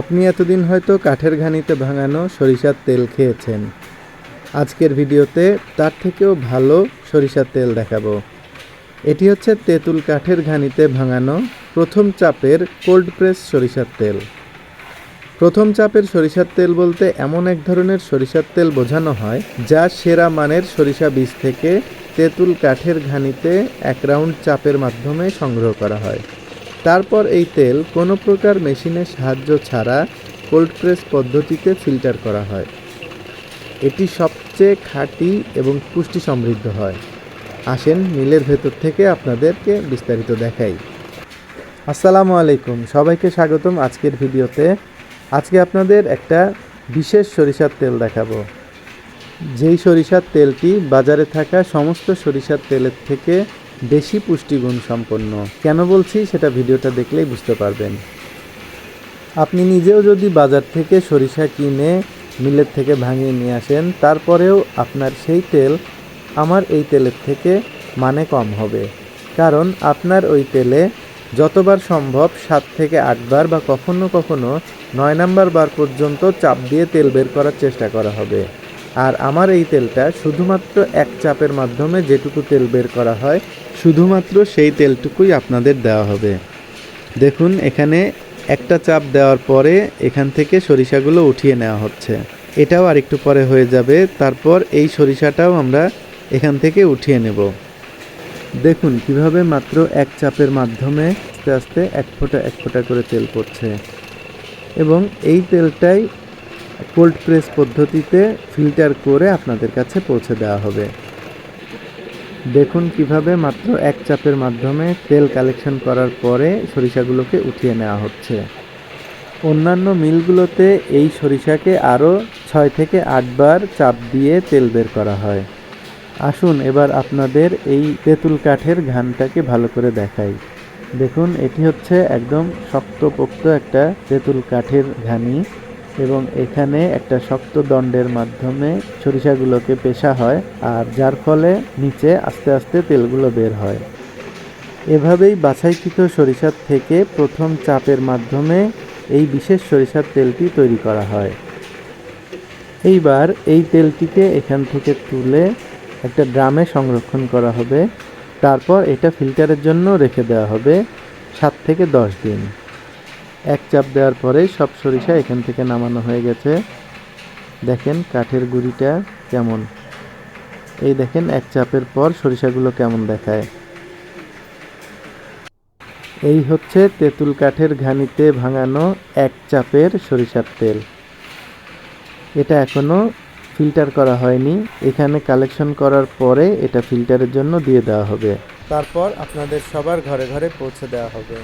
আপনি এতদিন হয়তো কাঠের ঘানিতে ভাঙানো সরিষার তেল খেয়েছেন। আজকের ভিডিওতে তার থেকেও ভালো সরিষার তেল দেখাবো। এটি হচ্ছে তেঁতুল কাঠের ঘানিতে ভাঙানো প্রথম চাপের কোল্ড প্রেস সরিষার তেল। প্রথম চাপের সরিষার তেল বলতে এমন এক ধরনের সরিষার তেল বোঝানো হয়, যা সেরা মানের সরিষা বীজ থেকে তেঁতুল কাঠের ঘানিতে এক রাউন্ড চাপের মাধ্যমে সংগ্রহ করা হয়। তারপর এই তেল কোনো প্রকার মেশিনের সাহায্য ছাড়া কোল্ড প্রেস পদ্ধতিতে ফিল্টার করা হয়। এটি সবচেয়ে খাঁটি এবং পুষ্টি সমৃদ্ধ হয়। আসেন মিলের ভেতর থেকে আপনাদেরকে বিস্তারিত দেখাই। আসসালামু আলাইকুম, সবাইকে স্বাগতম আজকের ভিডিওতে। আজকে আপনাদের একটা বিশেষ সরিষার তেল দেখাবো। যেই সরিষার তেলটি বাজারে থাকা সমস্ত সরিষার তেলের থেকে বেশি পুষ্টিগুণ সম্পন্ন। কেন বলছি? সেটা ভিডিওটা দেখলেই বুঝতে পারবেন। আপনি নিজেও যদি বাজার থেকে সরিষা কিনে মিলের থেকে ভাঙিয়ে নিয়ে আসেন, তারপরেও আপনার সেই তেল আমার এই তেলের থেকে মানে কম হবে। কারণ আপনার ওই তেলে যতবার সম্ভব সাত থেকে আটবার বা কখনো কখনো নয় নাম্বার বার পর্যন্ত চাপ দিয়ে তেল বের করার চেষ্টা করা হবে। আর আমার এই তেলটা শুধুমাত্র এক চাপের মাধ্যমে যেটুকু তেল বের করা হয়, শুধুমাত্র সেই তেলটুকুই আপনাদের দেওয়া হবে। দেখুন, এখানে একটা চাপ দেওয়ার পরে এখান থেকে সরিষাগুলো উঠিয়ে নেওয়া হচ্ছে। এটাও আরেকটু পরে হয়ে যাবে। তারপর এই সরিষাটাও আমরা এখান থেকে উঠিয়ে নেব। দেখুন, কীভাবে মাত্র এক চাপের মাধ্যমে আস্তে আস্তে এক ফোঁটা এক ফোঁটা করে তেল পড়ছে। এবং এই তেলটাই কোল্ড প্রেস পদ্ধতিতে ফিল্টার করে আপনাদের কাছে পৌঁছে দেওয়া হবে। দেখুন কীভাবে মাত্র এক চাপের মাধ্যমে তেল কালেকশন করার পরে সরিষাগুলোকে উঠিয়ে নেওয়া হচ্ছে। অন্যান্য মিলগুলোতে এই সরিষাকে আরও ছয় থেকে আটবার চাপ দিয়ে তেল বের করা হয়। আসুন এবার আপনাদের এই তেঁতুল কাঠের ঘানটাকে ভালো করে দেখাই। দেখুন, এটি হচ্ছে একদম শক্তপোক্ত একটা তেঁতুল কাঠের ঘানি। এবং এখানে একটা শক্ত দণ্ডের মাধ্যমে সরিষাগুলোকে পেশা হয় আর যার ফলে নিচে আস্তে আস্তে তেলগুলো বের হয়। এভাবেই বাছাইকৃত সরিষার থেকে প্রথম চাপের মাধ্যমে এই বিশেষ সরিষার তেলটি তৈরি করা হয়। এইবার এই তেলটিকে এখান থেকে তুলে একটা ড্রামে সংরক্ষণ করা হবে। তারপর এটা ফিল্টারের জন্য রেখে দেওয়া হবে সাত থেকে দশ দিন। এক চাপ দেওয়ার পরে সব সরিষা এখান থেকে নামানো হয়ে গেছে। দেখেন কাঠের গুঁড়িটা কেমন। এই দেখেন এক চাপের পর সরিষাগুলো কেমন দেখায়। এই হচ্ছে তেঁতুল কাঠের ঘানিতে ভাঙানো এক চাপের সরিষার তেল। এটা এখনও ফিল্টার করা হয়নি। এখানে কালেকশন করার পরে এটা ফিল্টারের জন্য দিয়ে দেওয়া হবে। তারপর আপনাদের সবার ঘরে ঘরে পৌঁছে দেওয়া হবে।